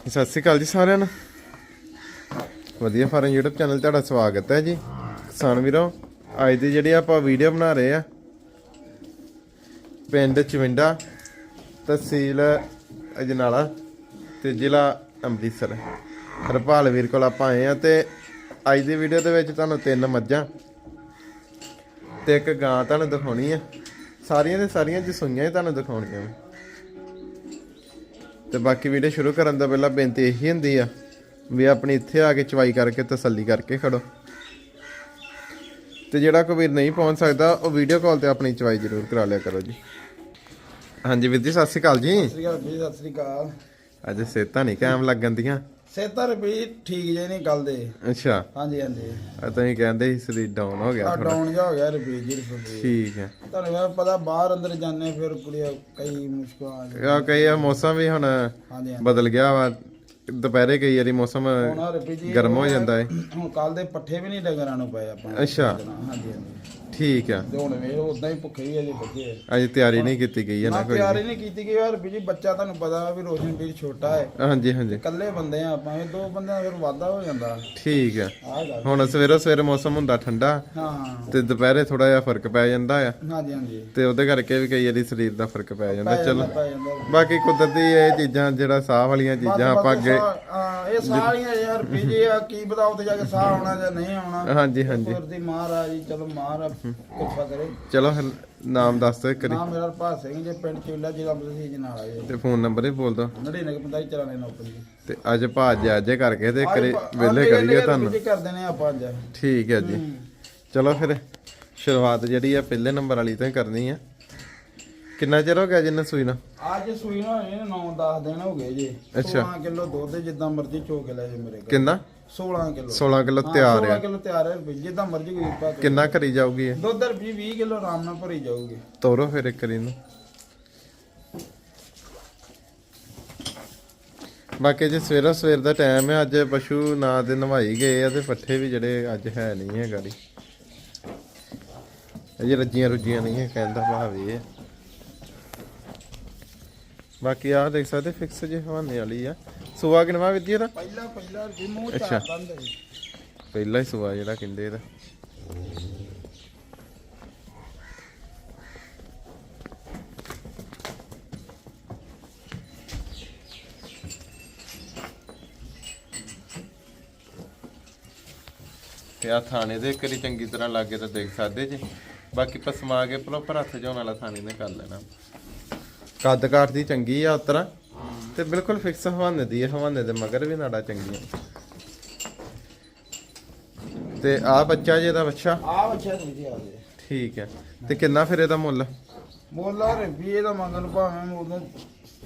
ਸਤਿ ਸ਼੍ਰੀ ਅਕਾਲ ਜੀ ਸਾਰਿਆਂ ਨੂੰ। ਵਧੀਆ ਫਾਰਮ YouTube ਚੈਨਲ ਤੁਹਾਡਾ ਸਵਾਗਤ ਹੈ ਜੀ। ਕਿਸਾਨ ਵੀਰੋ, ਅੱਜ ਦੀ ਜਿਹੜੀ ਆਪਾਂ ਵੀਡੀਓ ਬਣਾ ਰਹੇ ਆ, ਪਿੰਡ ਚਵਿੰਡਾ, ਤਹਿਸੀਲ ਅਜਨਾਲਾ ਤੇ ਜ਼ਿਲ੍ਹਾ ਅੰਮ੍ਰਿਤਸਰ। ਹਰਪਾਲ ਵੀਰ ਕੋਲ ਆਪਾਂ ਆਏ ਆ ਤੇ ਅੱਜ ਦੀ ਵੀਡੀਓ ਦੇ ਵਿੱਚ ਤੁਹਾਨੂੰ ਤਿੰਨ ਮੱਝਾਂ ਤੇ ਇੱਕ ਗਾਂ ਤੁਹਾਨੂੰ ਦਿਖਾਉਣੀ ਆ। ਸਾਰੀਆਂ ਦੇ ਸਾਰੀਆਂ ਜਸੂਈਆਂ ਹੀ ਤੁਹਾਨੂੰ ਦਿਖਾਉਣੀਆਂ ਵਾਂ। ਤੇ ਬਾਕੀ ਵੀਡੀਓ ਸ਼ੁਰੂ ਕਰਨ ਤੋਂ ਪਹਿਲਾਂ ਬੇਨਤੀ ਇਹੀ ਹੁੰਦੀ ਆ ਵੀ ਆਪਣੀ ਇੱਥੇ ਆ ਕੇ ਚਵਾਈ ਕਰਕੇ ਤਸੱਲੀ ਕਰਕੇ ਖੜੋ। ਤੇ ਜਿਹੜਾ ਕੋਈ ਵੀਰ ਨਹੀਂ ਪਹੁੰਚ ਸਕਦਾ ਉਹ ਵੀਡੀਓ ਕਾਲ ਤੇ ਆਪਣੀ ਚਵਾਈ ਜ਼ਰੂਰ ਕਰਾ ਲਿਆ ਕਰੋ ਜੀ। ਹਾਂਜੀ ਵੀਰ ਜੀ ਸਤਿ ਸ਼੍ਰੀ ਅਕਾਲ ਜੀ। ਸਤਿ ਸ੍ਰੀ ਅਕਾਲ ਜੀ ਸਤਿ ਸ੍ਰੀ ਅਕਾਲ। ਅੱਜ ਸੇਤਾਂ ਨਹੀਂ ਕਾਇਮ ਲੱਗਣ ਦੀਆਂ। ਸੇਤਰ ਵੀ ਠੀਕ ਜੇ ਨਹੀਂ ਗੱਲ ਦੇ। ਅੱਛਾ। ਹਾਂਜੀ ਹਾਂਜੀ। ਆ ਤੁਸੀਂ ਕਹਿੰਦੇ ਸੀ ਸਰੀਰ ਡਾਊਨ ਹੋ ਗਿਆ ਆ ਥੋੜਾ ਡਾਊਨ ਜਾ ਹੋ ਗਿਆ ਰੁਪਏ ਜੀ ਰੁਪਏ ਠੀਕ ਹੈ। ਤੁਹਾਨੂੰ ਮੈਂ ਪਤਾ ਬਾਹਰ ਅੰਦਰ ਜਾਂਦੇ ਫਿਰ ਕੁੜੀਆਂ ਕਈ ਮੁਸ਼ਕਲਾਂ ਆ ਜਾਂਦੀਆਂ। ਆ ਕਈ ਆ ਮੌਸਮ ਵੀ ਹੁਣ ਹਾਂਜੀ ਹਾਂਜੀ। ਬਦਲ ਗਿਆ ਵਾ। ਦੁਪਹਿਰੇ ਕਈ ਵਾਰੀ ਮੌਸਮ ਹੁਣ ਆ ਰੁਪਏ ਜੀ ਗਰਮ ਹੋ ਜਾਂਦਾ ਹੈ ਹੁਣ ਕੱਲ ਦੇ ਪੱਠੇ ਵੀ ਨਹੀਂ ਡੰਗਰਾਂ ਨੂੰ ਪਏ ਆਪਾਂ। ਅੱਛਾ। ਹਾਂਜੀ ਹਾਂਜੀ। ਠੀਕ ਆ। ਤੇ ਹੁਣ ਵੇਖ ਉਦਾਂ ਹੀ ਭੁੱਖੇ ਵੀ ਅਜੇ ਬੱਚੇ। ਅਜੇ ਤਿਆਰੀ ਨਹੀਂ ਕੀਤੀ ਗਈ ਹੈ ਨਾ ਨਾ ਕੋਈ। ਤਿਆਰੀ ਨਹੀਂ ਕੀਤੀ ਗਈ ਯਾਰ ਵੀ ਜੀ ਬੱਚਾ ਤੁਹਾਨੂੰ ਪਤਾ ਵਾ ਵੀ ਰੋਸ਼ਨ ਵੀਰ ਛੋਟਾ ਹੈ। ਹਾਂਜੀ ਹਾਂਜੀ। ਇਕੱਲੇ ਬੰਦੇ ਆ ਆਪਾਂ ਇਹ ਦੋ ਬੰਦਿਆਂ ਦਾ ਫਿਰ ਵਾਧਾ ਹੋ ਜਾਂਦਾ। ਠੀਕ ਆ। ਆਹ ਗੱਲ ਹੁਣ ਸਵੇਰੋ ਸਵੇਰੇ ਮੌਸਮ ਹੁੰਦਾ ਠੰਡਾ ਹਾਂ। ਤੇ ਦੁਪਹਿਰੇ ਥੋੜਾ ਜਿਹਾ ਫ਼ਰਕ ਪੈ ਜਾਂਦਾ ਆ। ਹਾਂਜੀ ਹਾਂਜੀ। ਤੇ ਉਹਦੇ ਕਰਕੇ ਵੀ ਕਈ ਵਾਰੀ ਸਰੀਰ ਦਾ ਫ਼ਰਕ ਪੈ ਜਾਂਦਾ ਚਲੋ। ਜਾਂਦਾ, ਪੈ ਜਾਂਦਾ। ਬਾਕੀ ਕੁਦਰਤੀ ਇਹ ਚੀਜ਼ਾਂ ਜਿਹੜਾ ਸਾਹ ਵਾਲੀਆਂ ਚੀਜ਼ਾਂ ਆਪਾਂ ਅੱਗੇ ਹਾਂ ਇਹ ਸਾਰੀਆਂ ਯਾਰ ਪੀਜੀ ਆ ਕੀ ਪਤਾ ਉੱਥੇ ਜਾ ਕੇ ਸਾਹ ਆਉਣਾ ਜਾਂ ਨਹੀਂ ਆਉਣਾ। ਹਾਂਜੀ ਹਾਂਜੀ। ਗੁਰਦੀ ਮਹਾਰਾਜ ਜੀ ਚਲੋ ਮਹਾਰਾਜ ਕਿਰਪਾ ਕਰੇ। ਚਲੋ ਫਿਰ ਨਾਮ ਦੱਸ ਦਿਓ ਇੱਕ ਵਾਰੀ। ਨਾਮ ਮੇਰਾ ਭਾਰ ਸਿੰਘ ਜੇ ਪਿੰਡ ਚੇਲਾ ਜ਼ਿਲ੍ਹਾ ਮਸਜਿਦ ਨਾਲ ਆਏ ਤੇ ਫੋਨ ਨੰਬਰ ਵੀ ਬੋਲ ਦਿਓ। 99 ਚਲਾਣੇ ਨੌਕਰ ਜੀ ਤੇ ਅੱਜ ਭਾਜ ਅੱਜ ਕਰਕੇ ਤੇ ਕਰੇ ਵਿਲੇ ਕਰੀਏ ਤੁਹਾਨੂੰ। ਜੀ ਕਰਦੇ ਨੇ ਆਪਾਂ ਅੱਜ। ਠੀਕ ਹੈ ਜੀ। ਚਲੋ ਫਿਰ ਸ਼ੁਰੂਆਤ ਜਿਹੜੀ ਆ ਪਹਿਲੇ ਨੰਬਰ ਵਾਲੀ ਤੋਂ ਹੀ ਕਰਨੀ ਆ। ਕਿੰਨਾ ਚਿਰ ਹੋ ਗਿਆ ਜਿੰਨਾ ਸੂਈ ਨਾ? ਅੱਜ ਸੂਈ ਨਾ ਹੋਏ 9 10 ਦਿਨ ਹੋ ਗਏ ਜੀ। ਅੱਛਾ। 16 ਕਿਲੋ ਦੁੱਧ ਜਿੱਦਾਂ ਮਰਜ਼ੀ ਚੋ ਕੇ ਲੈ ਜੇ ਮੇਰੇ ਕੋਲ ਕਿੰਨਾ? 16 ਕਿਲੋ। 16 ਕਿਲੋ ਤਿਆਰ ਆ। 16 ਕਿਲੋ ਤਿਆਰ ਹੈ ਜਿੱਦਾਂ ਮਰਜ਼ੀ ਕੋਈ ਪਾ ਕੇ ਕਿੰਨਾ ਕਰੀ ਜਾਊਗੀ ਇਹ? ਦੁੱਧ ਰੁਪਏ 20 ਕਿਲੋ ਆਰਾਮ ਨਾਲ ਭਰੀ ਜਾਊਗੀ। ਤੋਰੋ ਫਿਰ ਇੱਕ ਵਾਰੀ ਨੂੰ ਬਾਕੀ ਜੇ ਸਵੇਰਾ ਸਵੇਰ ਦਾ ਟਾਈਮ ਹੈ ਅੱਜ ਪਸ਼ੂ ਨਾ ਤੇ ਨਵਾਈ ਗਏ ਆ ਤੇ ਪੱਠੇ ਵੀ ਜਿਹੜੇ ਅੱਜ ਹੈ ਨਹੀਂ ਹੈ ਗਾੜੀ ਅਜੇ ਰੱਜੀਆਂ ਰੁੱਜੀਆਂ ਨਹੀਂ ਹੈ ਕਹਿੰਦਾ ਭਾਵ ਇਹ। ਬਾਕੀ ਆਹ ਦੇਖ ਸਕਦੇ ਫਿਕਸ ਜੇ ਹਵਾਨੇ ਵਾਲੀ ਆ। ਸੁਆ ਕਿਨਵਾ ਵਿਧੀ ਦਾ ਪਹਿਲਾ ਪਹਿਲਾ ਮੂੰਹ ਅੱਛਾ। ਚਾਰ ਬੰਦ ਹੈ ਜੀ। ਪਹਿਲਾ ਹੀ ਸੁਆ ਜਿਹੜਾ ਕਹਿੰਦੇ ਇਹਦਾ ਤੇ ਆ ਥਾਣੇ ਦੇ ਕਰੀ ਚੰਗੀ ਤਰ੍ਹਾਂ ਲਾਗੇ ਤਾਂ ਦੇਖ ਸਕਦੇ ਜੀ। ਬਾਕੀ ਪਸਮਾ ਕੇ ਪ੍ਰੋਪਰ ਹੱਥ ਜਾਉਣ ਵਾਲਾ ਥਾਣੇ ਨੇ ਕਰ ਲੈਣਾ। ਕੱਦ ਕਾਠ ਦੀ ਚੰਗੀ ਆ ਉਤਰਾ ਤੇ ਬਿਲਕੁਲ ਫਿਕਸ ਹਵਾਨੇ ਦੀ ਹੈ ਹਵਾਨੇ ਦੇ ਮਗਰ ਵੀ ਨਾੜਾ ਚੰਗੀਆਂ। ਤੇ ਆ ਬੱਚਾ ਜੇ ਦਾ ਬੱਚਾ? ਆਹ ਅੱਛਾ ਜੀ ਆ ਗਏ ਠੀਕ ਹੈ। ਤੇ ਕਿੰਨਾ ਫਿਰ ਇਹਦਾ ਮੁੱਲ? ਮੋਲਾ ਰੁਪਏ ਇਹਦਾ ਮੰਗਣ ਭਾਵੇਂ ਉਦੋਂ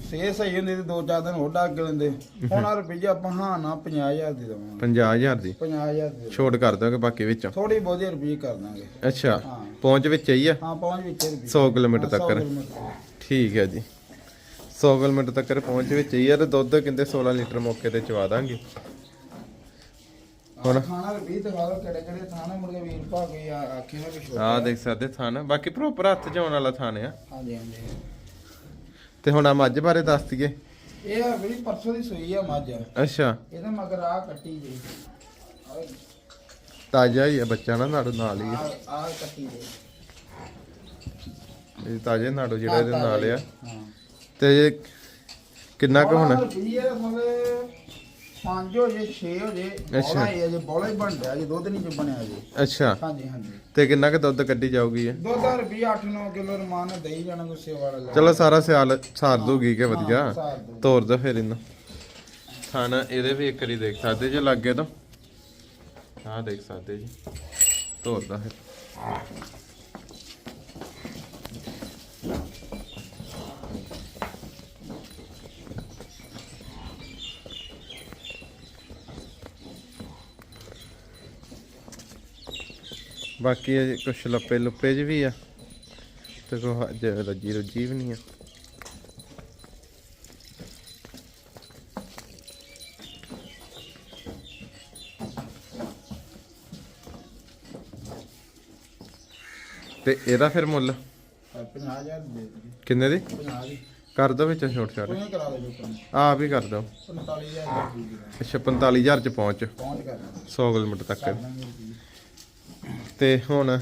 ਸੇ ਸਹੀ ਹੁੰਦੀ ਤੇ ਦੋ ਚਾਰ ਦਿਨ ਹੋਰ ਡੱਗ ਲੈਂਦੇ। ਹੁਣ ਆ ਰੁਪਏ ਆਪਾਂ ਹਾਂ ਨਾ 50000 ਦੇ ਦਵਾਂਗੇ। 50000 ਦੀ? 50000 ਦੇ। ਛੋਟ ਕਰ ਦੋਗੇ ਬਾਕੀ ਵਿੱਚੋਂ? ਥੋੜੀ ਬਹੁਤੀ ਰੁਪਏ ਕਰ ਦਾਂਗੇ। ਅੱਛਾ। ਪਹੁੰਚ ਵਿੱਚ ਹੀ ਆ? ਹਾਂ ਪਹੁੰਚ ਵਿੱਚ ਰੁਪਏ 100 ਕਿਲੋਮੀਟਰ ਤੱਕ। ਠੀਕ ਹੈ ਜੀ। 100 ਕਿਲੋਮੀਟਰ ਤੱਕ ਪਹੁੰਚ ਵਿੱਚ ਹੀ ਆ ਤੇ ਦੁੱਧ ਕਹਿੰਦੇ 16 ਲੀਟਰ ਮੌਕੇ ਤੇ ਚਵਾ ਦਾਂਗੇ। ਹੁਣ? ਖਾਣਾ ਰੁਪਏ ਤੇ ਵਾਲਾ ਕਿਹੜੇ ਕਿਹੜੇ ਥਾਣੇ ਮੁੜ ਕੇ ਵੀਰ ਭਾ ਕੋਈ ਆ- ਆਖੇ ਨਾ ਵੀ ਛੋਟਾ ਆਹ ਦੇਖ ਸਕਦੇ ਥਾਨ ਬਾਕੀ ਪ੍ਰੋਪਰ ਹੱਥ ਜਾਉਣ ਵਾਲਾ ਥਾਨ ਆ। ਹਾਂਜੀ ਹਾਂਜੀ। ਤੇ ਹੁਣ ਆ ਮੱਝ ਬਾਰੇ ਦੱਸ ਦਈਏ। ਇਹ ਆ ਵੀ ਪਰਸੋਂ ਦੀ ਸੂਈ ਆ ਮੱਝ। ਅੱਛਾ। ਇਹਦੇ ਮਗਰ ਆ ਕੱਟੀ ਜੀ। ਤਾਜ਼ਾ ਹੀ ਆ ਬੱਚਾ ਨਾ ਨਾੜੂ ਨਾਲ ਹੀ ਆ। ਆ ਆ ਕੱਟੀ ਜੀ। ਇਹ ਤਾਜ਼ੇ ਨਾੜੂ ਜਿਹੜਾ ਇਹਦੇ ਨਾਲ ਆ। ਹਾਂ। ਤੇ ਕਿੰਨਾ ਕੁ ਹੁਣ? ਰੁਪਈਏ ਮਤਲਬ 5 ਹੋ ਜੇ 6 ਹੋ ਜੇ ਅੱਛਾ। ਬੋਲਾ ਹੀ ਹੈ ਜੇ ਬੋਲਾ ਹੀ ਬਣ ਰਿਹਾ ਜੇ ਦੁੱਧ ਨਹੀਂ ਜੇ ਬਣਿਆ ਜੀ। ਅੱਛਾ। ਹਾਂਜੀ ਹਾਂਜੀ। ਤੇ ਕਿੰਨਾ ਕੁ ਦੁੱਧ ਕੱਢੀ ਜਾਊਗੀ ਇਹ? ਦੁੱਧ ਰੁਪਈਆ 8-9 ਕਿਲੋ ਰਮਾਨ ਨਾਲ ਦਈ ਜਾਣਾ ਕੋਈ ਸੇਵਾ ਵਾਲਾ। ਲੈ ਚਲੋ ਸਾਰਾ ਸਿਆਲ ਸਾਰ ਦੂਗੀ ਕਿ ਵਧੀਆ? ਹਾਂ, ਸਾਰ ਦਊ। ਤੋਰ ਦੋ ਫਿਰ ਇਹਨੂੰ। ਥਾਣਾ ਇਹਦੇ ਵੀ ਇੱਕ ਵਾਰੀ ਦੇਖ ਸਕਦੇ ਜੇ ਲੱਗੇ ਤਾਂ। ਆਹ ਦੇਖ ਸਕਦੇ ਜੀ। ਤੋਰਦਾ ਫਿਰ। ਬਾਕੀ ਇਹ ਕੁਛ ਲੱਪੇ ਲੁੱਪੇ ਚ ਵੀ ਆ। ਤੇ ਕੋ ਅੱਜ ਰੱਜੀ ਰੁੱਜੀ ਵੀ ਨਹੀਂ ਆ। ਤੇ ਇਹਦਾ ਫਿਰ ਮੁੱਲ? 50000 ਦੇ ਦੇ ਕਿੰਨੇ ਦੀ? 50 ਦੀ ਕਰ ਦੋ ਵਿੱਚ ਛੋਟ ਛਾਟ। ਕੋਈ ਕਰਾ ਦੇ ਜੋ ਆਪ ਹੀ ਕਰ ਦੋ। 45000 ਦਾ ਰੁਪਏ ਅੱਛਾ 45000 ਚ ਪਹੁੰਚ। ਪਹੁੰਚ ਕਰਨਾ 100 ਕਿਲੋਮੀਟਰ ਤੱਕ। ਤੇ ਹੁਣ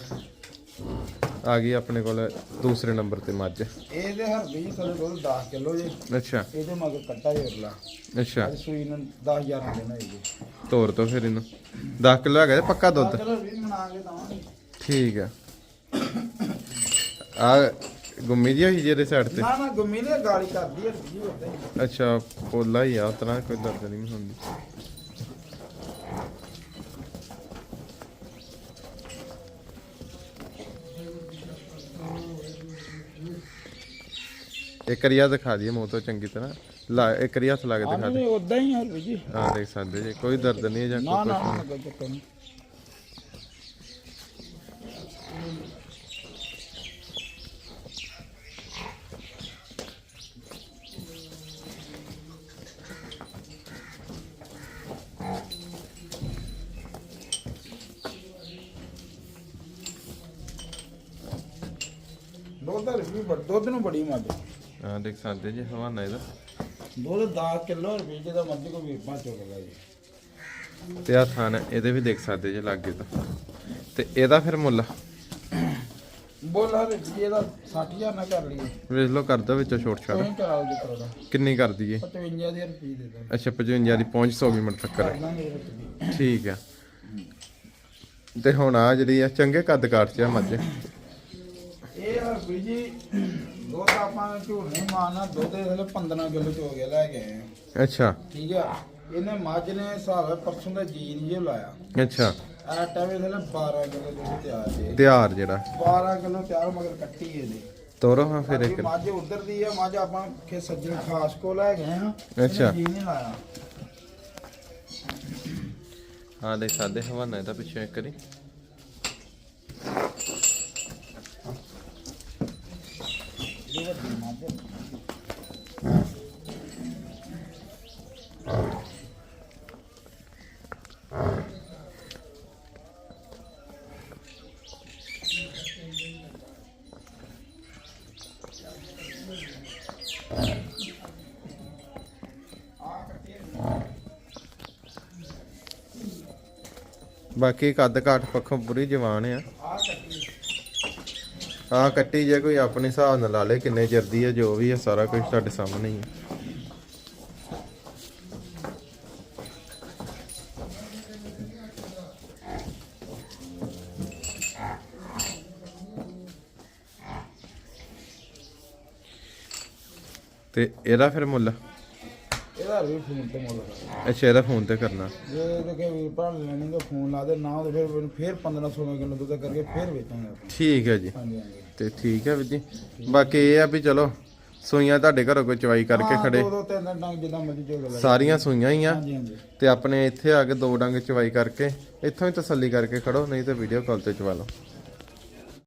ਆ ਗਈ ਆਪਣੇ ਕੋਲ ਦੂਸਰੇ ਨੰਬਰ ਤੇ ਮੱਝ। ਇਹਦੇ ਹਰ ਵੀ ਸਾਡੇ ਕੋਲ 10 ਕਿਲੋ ਜੇ। ਅੱਛਾ। ਇਹਦੇ ਮਗਰ ਕੱਟਾ ਜੇ ਅਗਲਾ। ਅੱਛਾ। ਅੱਜ ਸੂਈ ਨੂੰ 10000 ਦੇਣਾ ਹੈ ਜੀ ਤੋਰ ਤੋਂ ਫਿਰ ਇਹਨੂੰ। 10 ਕਿਲੋ ਹੈਗਾ ਜੀ ਪੱਕਾ ਦੁੱਧ? ਚਲੋ ਵੀ ਮਨਾ ਕੇ ਦਵਾਂਗੇ। ਠੀਕ ਆ। ਆ ਗੁੰਮੀ ਜੀ ਹੋਈ ਜਿਹਦੇ ਸਾਈਡ ਤੇ? ਨਾ ਨਾ ਗੁੰਮੀ ਨੇ ਗਾਲੀ ਕਰਦੀ ਹੈ ਜੀ ਹੀ ਅੱਛਾ ਪੋਲਾ ਹੀ ਆ ਉਤਨਾ ਕੋਈ ਦਰਦ ਨਹੀਂ ਹੁੰਦੀ। ਇੱਕ ਰਿਆ ਦਿਖਾ ਦਈਏ ਮੂੰਹ ਤੋਂ ਚੰਗੀ ਤਰ੍ਹਾਂ। ਲਾ ਇੱਕ ਰਿਆ ਹੱਥ ਲਾ ਕੇ ਦਿਖਾ ਦੇ। ਉਦਾਂ ਹੀ ਹਰ ਵੀ ਜੀ। ਆ ਦੇਖ ਸਕਦੇ ਜੀ ਕੋਈ ਦਰਦ ਨਹੀਂ ਹੈ ਜਾਂ ਨਾ ਕੋਈ ਨਾ ਨਾ ਕੋਈ ਚੱਕਰ ਨਹੀਂ। ਦੁੱਧ ਦਾ ਵੀ ਬੜ ਦੁੱਧ ਨੂੰ ਬੜੀ ਮੱਝ ਆ ਦੇਖ ਸਕਦੇ ਜੀ ਹਵਾਨਾ ਇਹਦਾ। ਦੁੱਧ 10 ਕਿਲੋ ਰੁਪਏ ਜਿਹਦਾ ਮੱਝ ਕੋ ਵੀ ਪਾ ਚੁੱਕਦਾ ਜੀ। ਤੇ ਆ ਥਾਨ ਇਹਦੇ ਵੀ ਦੇਖ ਸਕਦੇ ਜੀ ਲਾਗੇ ਤੋਂ। ਤੇ ਇਹਦਾ ਫਿਰ ਮੁੱਲ? ਬੋਲ ਵੀ ਇਹਦਾ 60000 ਨਾ ਕਰ ਲਈਏ। ਵੇਖ ਲਓ ਕਰਦਾ ਵਿੱਚੋਂ ਛੋਟ ਕੋਈ ਕਰਾਓ ਜੀ ਕਰੋ ਦਾ ਕਿੰਨੀ ਕਰ ਦਈਏ? 55000 ਰੁਪਏ ਦੇ ਦਾਂ ਅੱਛਾ 55 ਦੀ ਪਹੁੰਚ 100 ਮਿੰਟ ਤੱਕ ਰੁਪਏ ਠੀਕ ਆ ਤੇ ਹੁਣ ਆ ਜਿਹੜੀ ਆ ਚੰਗੇ ਕੱਦ ਕਾਠ ਚ ਆ ਮੱਝ। ਇਹ ਵੀ ਜੀ ਦੁੱਧ ਆਪਾਂ ਨੇ ਝੂਠ ਨਹੀਂ ਮਾਰਨਾ ਦੁੱਧ ਦੇ ਥੱਲੇ 15 ਕਿਲੋ ਚ ਹੋ ਗਿਆ ਲੈ ਕੇ ਆਏ ਹਾਂ। ਅੱਛਾ। ਠੀਕ ਆ? ਇਹਨੇ ਮੱਝ ਨੇ ਹਿਸਾਬ ਪਰਸੋਂ ਦਾ ਜੀ ਨਹੀਂ ਜੋ ਲਾਇਆ। ਅੱਛਾ। ਆ ਟਾਵੇ ਥੱਲੇ 12 ਕਿਲੋ ਦੁੱਧ ਤਿਆਰ ਜੇ। ਤਿਆਰ ਜਿਹੜਾ। 12 ਕਿਲੋ ਤਿਆਰ ਮਗਰ ਕੱਟੀ ਇਹਦੇ ਤੋਰੋ ਹਾਂ ਫਿਰ ਬਾਕੀ ਇੱਕ। ਮੱਝ ਉਧਰ ਦੀ ਆ ਮੱਝ ਆਪਾਂ ਕਿ ਸੱਜਣ ਖਾਸ ਕੋ ਲੈ ਗਏ ਹਾਂ ਅੱਛਾ। ਜੀ ਨਹੀਂ ਲਾਇਆ। ਹਾਂ ਦੇਖ ਸਕਦੇ ਹਵਾਨਾ ਇਹਦਾ ਪਿੱਛੇ ਇੱਕ ਵਾਰੀ ਇਹ ਵੱਡੀ ਮੱਝ ਬਾਕੀ ਕੱਦ ਕਾਠ ਪੱਖੋਂ ਪੂਰੀ ਜਵਾਨ ਆ। ਆ ਕੱਟੀ ਜੇ ਕੋਈ ਆਪਣੇ ਹਿਸਾਬ ਨਾਲ ਲਾ ਲੇ ਕਿੰਨੇ ਚਿਰ ਦੀ ਹੈ ਜੋ ਵੀ ਹੈ ਸਾਰਾ ਕੁਝ ਤੁਹਾਡੇ ਸਾਹਮਣੇ ਹੀ ਹੈ ਤੇ ਇਹਦਾ ਫਿਰ ਮੁੱਲ? ਇਹਦਾ ਵੀ ਫੋਨ ਤੇ ਮੁੱਲ ਅੱਛਾ ਇਹਦਾ ਫੋਨ ਤੇ ਕਰਨਾ। ਜੇ ਤੇ ਕਿ ਵੀਰ ਭਰਾ ਲੈਣੀ ਤਾਂ ਫੋਨ ਲਾ ਦੇ ਨਾ ਤੇ ਫਿਰ ਫਿਰ 15 16 ਕਿਲੋ ਦੁੱਧ ਕਰਕੇ ਫਿਰ ਵੇਚਾਂਗੇ ਠੀਕ ਹੈ ਜੀ। ਹਾਂਜੀ ਹਾਂਜੀ। ਤੇ ਠੀਕ ਹੈ ਵੀਰ ਜੀ। ਬਾਕੀ ਇਹ ਆ ਵੀ ਚਲੋ ਸੂਈਆਂ ਤੁਹਾਡੇ ਘਰੋਂ ਕੋਈ ਚਵਾਈ ਕਰਕੇ ਖੜੇ। ਦੋ ਦੋ ਤਿੰਨ ਡੰਗ ਜਿੱਦਾਂ ਮਰਜ਼ੀ ਚੋਗ ਲੈ ਸਾਰੀਆਂ ਸੂਈਆਂ ਹੀ ਆ। ਹਾਂਜੀ ਹਾਂਜੀ। ਤੇ ਆਪਣੇ ਇੱਥੇ ਆ ਕੇ ਦੋ ਡੰਗ ਚਵਾਈ ਕਰਕੇ ਇੱਥੋਂ ਹੀ ਤਸੱਲੀ ਕਰਕੇ ਖੜੋ ਨਹੀਂ ਤੇ ਵੀਡੀਓ ਕਾਲ ਤੇ ਚਵਾ ਲਓ।